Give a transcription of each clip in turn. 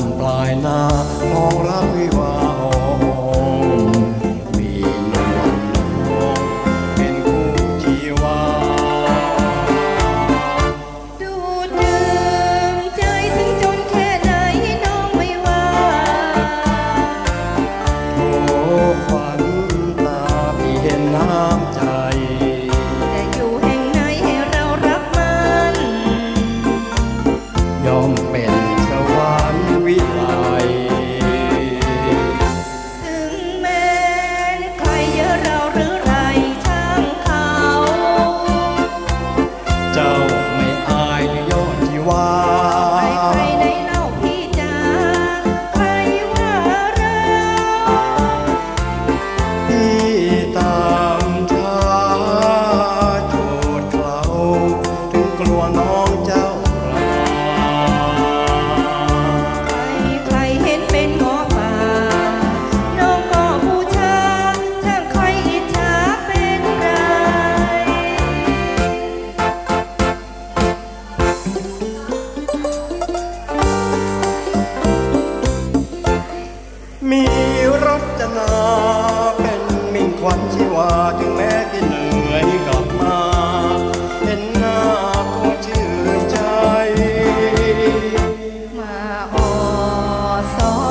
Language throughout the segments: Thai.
มปลายนาของรักวิวา มีรจนาเป็นมิ่งควันชีวาถึงแม้ที่เหนื่อยกลับมา เห็นหน้าก็ชื่นใจ มาออสอ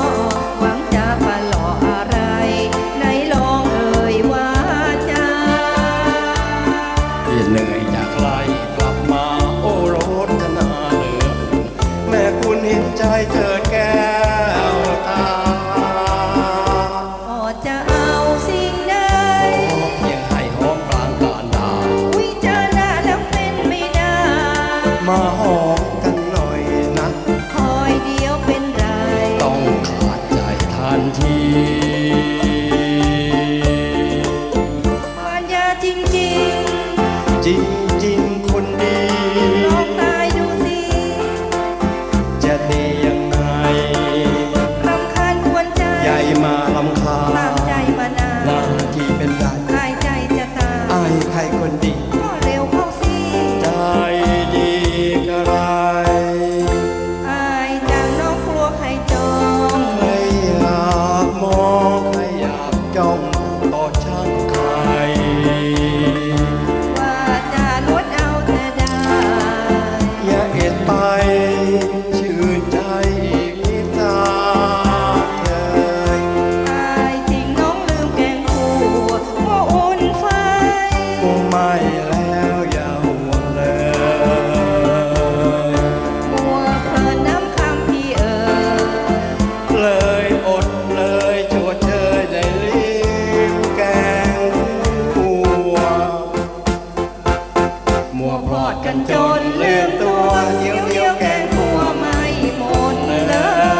องกันหน่อยนะ คอยเดียวเป็นไร ต้องขาดใจทันที จนลืมตัวเดียวเดียวแกงพัวไม่หมดเลย